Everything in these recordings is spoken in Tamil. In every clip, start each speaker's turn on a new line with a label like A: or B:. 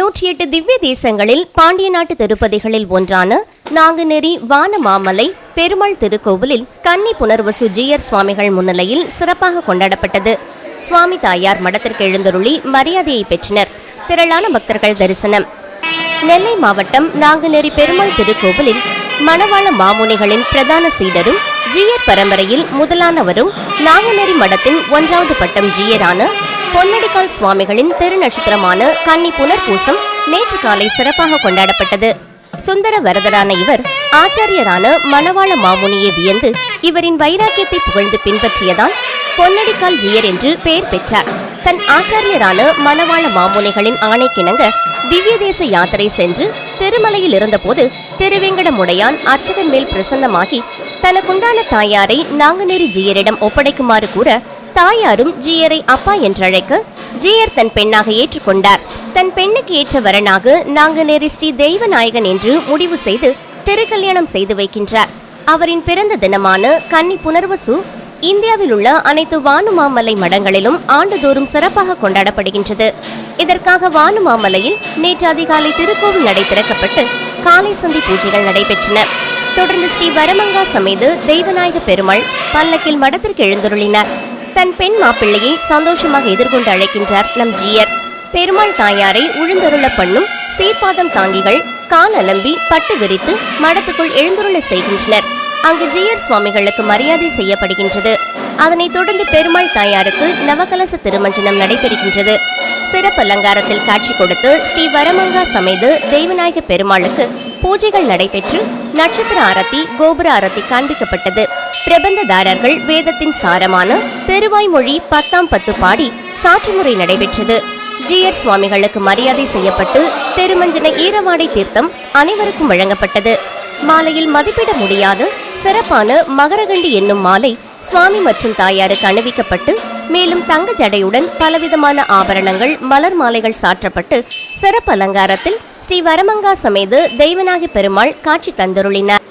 A: நூற்றி எட்டு திவ்ய தேசங்களில் பாண்டிய நாட்டு திருப்பதிகளில் ஒன்றான நாங்குநெறி வானமாமலை பெருமாள் திருக்கோவிலில் கன்னி புனர்வசு ஜீயர் சுவாமிகள் முன்னிலையில் சிறப்பாக கொண்டாடப்பட்டது. சுவாமி தாயார் மடத்திற்கு எழுந்தருளி மரியாதையை பெற்றனர். திரளான பக்தர்கள் தரிசனம். நெல்லை மாவட்டம் நாங்குநெறி பெருமாள் திருக்கோவிலில் மணவாள மாமுனிகளின் பிரதான சீடரும் ஜீயர் பரம்பரையில் முதலானவரும் நாங்குநெறி மடத்தின் ஒன்றாவது பட்டம் ஜீயரான பொன்னடிக்கால் சுவாமிகளின் திருநட்சத்திரமான கன்னி புனர்பூசம் நேற்று காலை சிறப்பாக கொண்டாடப்பட்டது. சுந்தர வரதரான இவர் ஆச்சாரியரான மணவாள மாமுனியை வியந்து இவரின் வைராக்கியத்தை புகழ்ந்து பின்பற்றியதால் பொன்னடிக்கால் ஜீயர் என்று பெயர் பெற்றார். தன் ஆச்சாரியரான மணவாள மாமுனிகளின் ஆணைக்கிணங்க திவ்ய தேச யாத்திரை சென்று திருமலையில் இருந்தபோது திருவேங்கடமுடையான் அர்ச்சகன் மேல் பிரசன்னமாகி தனக்குண்டான தாயாரை நாங்குநேரி ஜீயரிடம் ஒப்படைக்குமாறு கூற தாயாரும் ஜீயரை அப்பா என்றழைக்க ஜீயர் தன் பெண்ணாக ஏற்றுக்கொண்டார். தன் பெண்ணுக்கு ஏற்ற வரனாக நாங்குநேரி ஸ்ரீ தெய்வநாயகன் என்று முடிவு செய்து திருக்கல்யாணம் செய்து வைக்கின்றார். அவரின் பிறந்த தினமான கன்னி புனர்வசு இந்தியாவில் உள்ள அனைத்து வானுமாமலை மடங்களிலும் ஆண்டுதோறும் சிறப்பாக கொண்டாடப்படுகின்றது. இதற்காக வானுமாமலையில் நேற்று அதிகாலை திருக்கோவில் நடை திறக்கப்பட்டு காலை சந்தி பூஜைகள் நடைபெற்றன. தொடர்ந்து ஸ்ரீ வரமங்கா சமேது தெய்வநாயக பெருமாள் பல்லக்கில் மடத்திற்கு எழுந்துருளினார். தன் பெண் மாப்பிள்ளையை சந்தோஷமாக எதிர்கொண்டு அழைக்கின்றார் நம் ஜீயர். பெருமாள் தாயாரை உழுந்தருள பண்ணும் சீர்பாதம் தாங்கிகள் கால் அலம்பி பட்டு விரித்து மடத்துக்குள் எழுந்துருள செய்கின்றனர். அங்கு ஜீயர் சுவாமிகளுக்கு மரியாதை செய்யப்படுகின்றது. அதனைத் தொடர்ந்து பெருமாள் தாயாருக்கு நவகலச திருமஞ்சனம் நடைபெறுகின்றது. சிறப்பு அலங்காரத்தில் காட்சி கொடுத்து ஸ்ரீ வரமங்கா சமேது தெய்வநாயக பெருமாளுக்கு பூஜைகள் நடைபெற்று நட்சத்திர ஆரத்தி கோபுர ஆரத்தி காண்பிக்கப்பட்டது. பிரபந்ததாரர்கள் வேதத்தின் சாரமான தெருவாய்மொழி பத்தாம் பத்து பாடி சாற்றுமுறை நடைபெற்றது. ஜிஆர் சுவாமிகளுக்கு மரியாதை செய்யப்பட்டு திருமஞ்சன ஈரவாடை தீர்த்தம் அனைவருக்கும் வழங்கப்பட்டது. மாலையில் மதிப்பிட முடியாத சிறப்பான மகரகண்டி என்னும் மாலை சுவாமி மற்றும் தாயாருக்கு அணிவிக்கப்பட்டு மேலும் தங்க ஜடையுடன் பலவிதமான ஆபரணங்கள் மலர் மாலைகள் சாற்றப்பட்டு சிறப்பு அலங்காரத்தில் ஸ்ரீ வரமங்கா சமேது தெய்வநாகி பெருமாள் காட்சி தந்தருளினார்.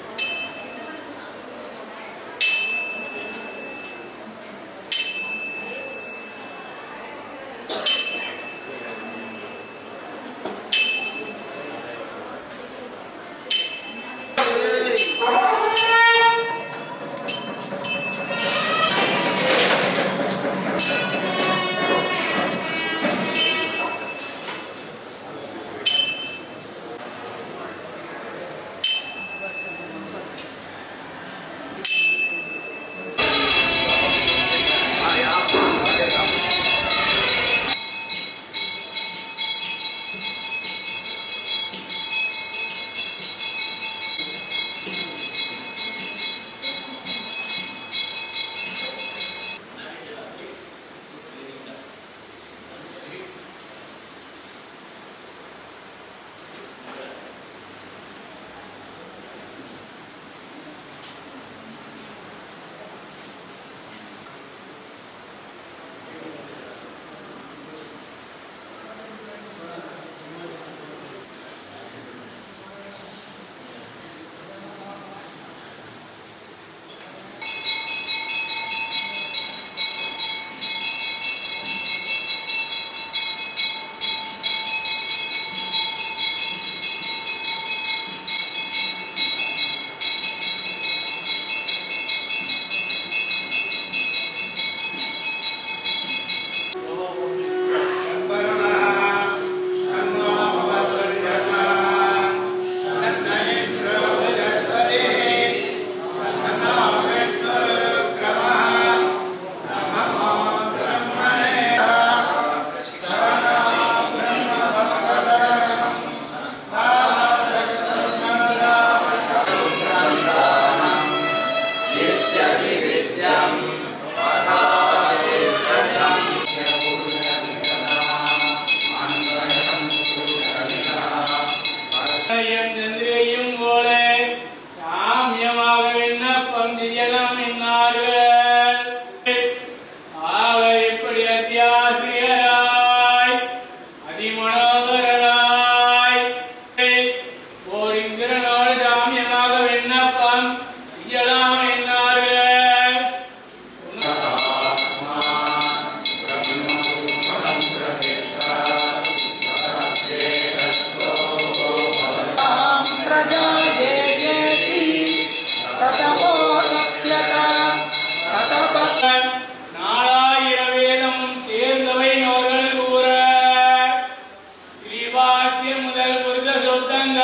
B: தொத்தங்க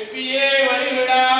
B: எப்பயே வழிவிடா.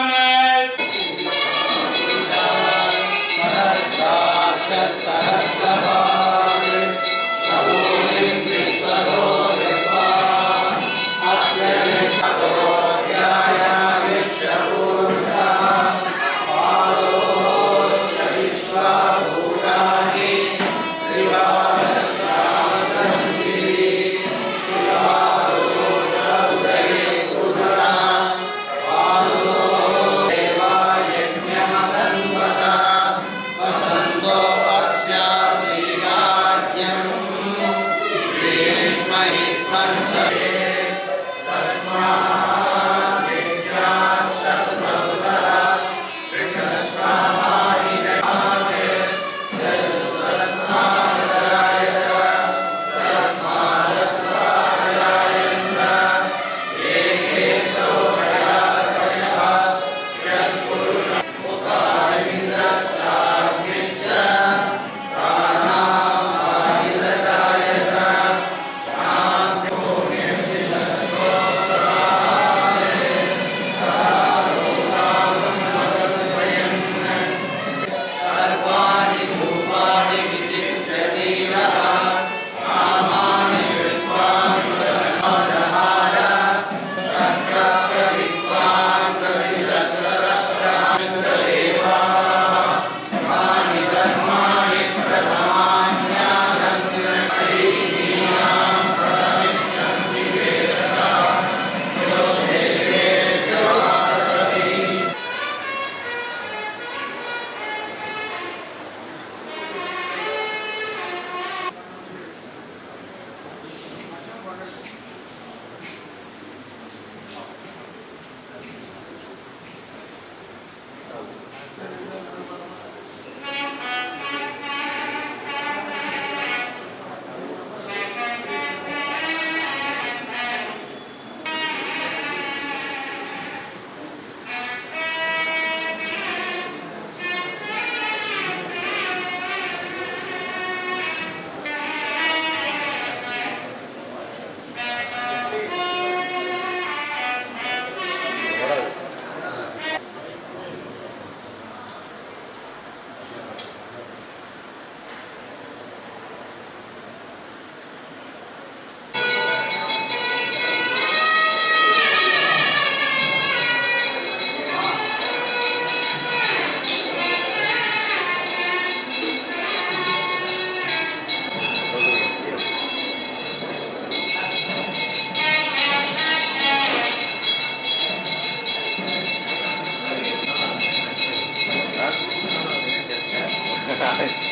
B: it.